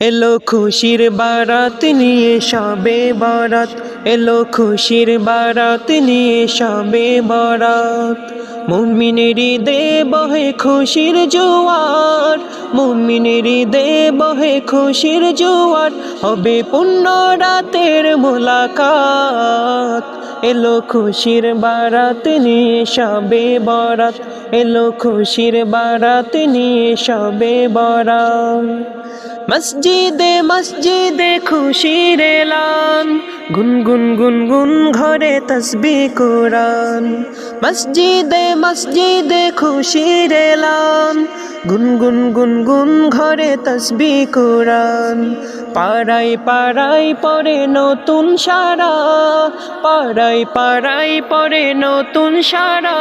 এলো খুশির বারাত নিয়ে, সবে বরাত। এলো খুশির বারাত নিয়ে, সবে বরাত। মুমিনেরই দে বহে খুশির জোয়ার। মুমিনেরই দে বহে খুশির জোয়ার। হবে পুণ্য রাতের মোলাকাত। এলো খুশির বারাত নিয়ে, সবে বরাত। এলো খুশির বারাত নিয়ে, সবে বরাত। মসজিদে মসজিদে খুশির এলান। গুন গুন গুন গুন ঘরে তসবি কোরআন। মসজিদে মসজিদে খুশির এলান। গুন গুন গুন গুন ঘরে তসবি কোরআন। পাড়াই পাড়াই পরে নতুন সারা। পাড়াই পাড়াই পরে নতুন সারা।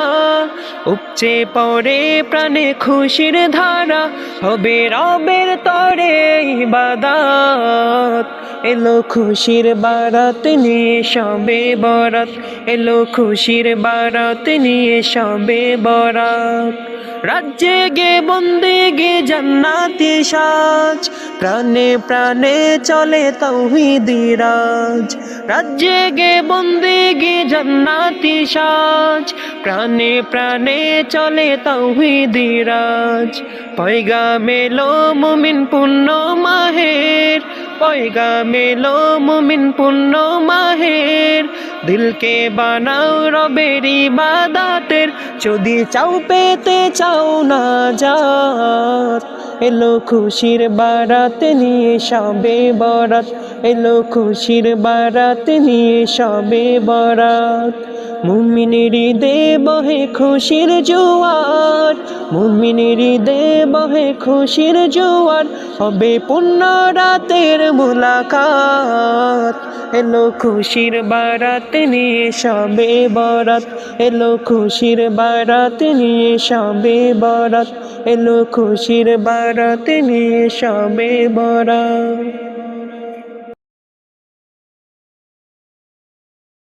উপচে পড়ে প্রাণে খুশির ধারা। হবে রবের তরে ইবাদাত। এলো খুশির বারাত নিয়ে সবে বরাত। এলো খুশির বারাত নিয়ে সবে বরাত। রাজ্যে গে, বন্দে গে, জান্নাতি সাজ। প্রাণে প্রাণে চলে তৌহিদি রাজ। রাজ্যে গে বন্দে গে জান্নাতি সাজ। প্রাণে প্রাণে চলে তৌহিদি রাজ পয়গা মেলো মুমিন পুণ্য মাহের। পয়গা মেলো মুমিন পুণ্য মাহের। দিলকে বানাও রবের ইবাদাতের। যদি চাও পেতে চাও না যাত এলো খুশির বারাত নিয়ে সবে বরাত। এলো খুশির বারাত নিয়ে সবে বরাত। মুমিনের দে বহে খুশির জোয়ার। মুমিনের দে বহে খুশির জোয়ার। হবে পুণ্য রাতের মুলাকাত। এলো খুশির বারাত নিয়ে, সবে বরাত। এলো খুশির বারাত নিয়ে, সবে বরাত। এলো খুশির বারাত নিয়ে, সবে বরাত।